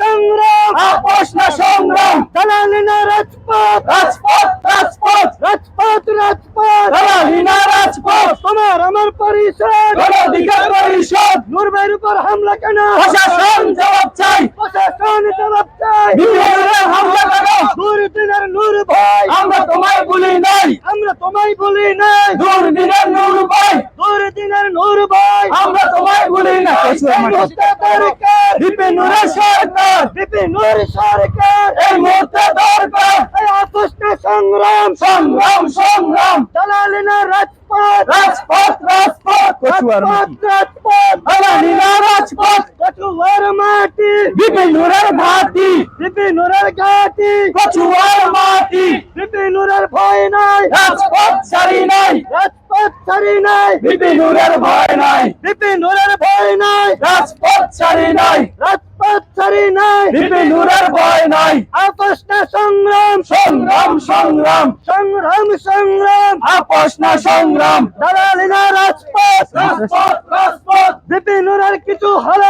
সংগ্রাম। আপোষ না সংগ্রাম। দালালি না রাজপথ। রাজপথ রাজপথ। রাজপথ রাজপথ। দালালি না রাজপথ। তোমার আমার পরিষদ। অধিকার পরিষদ। নূরবের উপর হামলা কেন? প্রশাসন জবাব চাই। প্রশাসন জবাব চাই। বিপ্লবীরা হামলা করো নূর দিনের নূর ভাই। আমরা তোমায় বলি নাই। আমরা তোমায় বলি নাই। দূর দিনের নূর ভাই। নূর দিনের নূর ভাই। আমরা তোমায় বলি না এই মুহূর্তে দরকার বিপিন নূরের সরকার। বিপি নূর সরকার। এই মুহূর্তে দরকার। এই আপোষটা সংগ্রাম। সংগ্রাম সংগ্রাম। দালালি না রাজপথ। রাজপথ রাজপথ। রাজপথ রাজপথ। দালালি না রাজপথ। কচুয়ার মাটি। বিপিন নূরের ঘাটি। বিপি নূরের ঘাটি। কচুয়ার মাটি। বিপি নূরের ভয় নাই। রাজপথ ছাড়ি নাই। রাজপথ ছাড়ি নাই। বিপিন নূরের ভয় নাই। বিপি নূরের ভয় নাই। রাজপথ ছাড়ি নাই। রাজপথ ছাড়ি নাই। বিপিনুরের ভয় নাই। আপোষটা সংগ্রাম। সংগ্রাম সংগ্রাম। সংগ্রাম সংগ্রাম। আপোষ না সংগ্রাম। দালালিনা রাজপথ। রাজপথ রাজপথ। বিপিনুরের কিছু হলে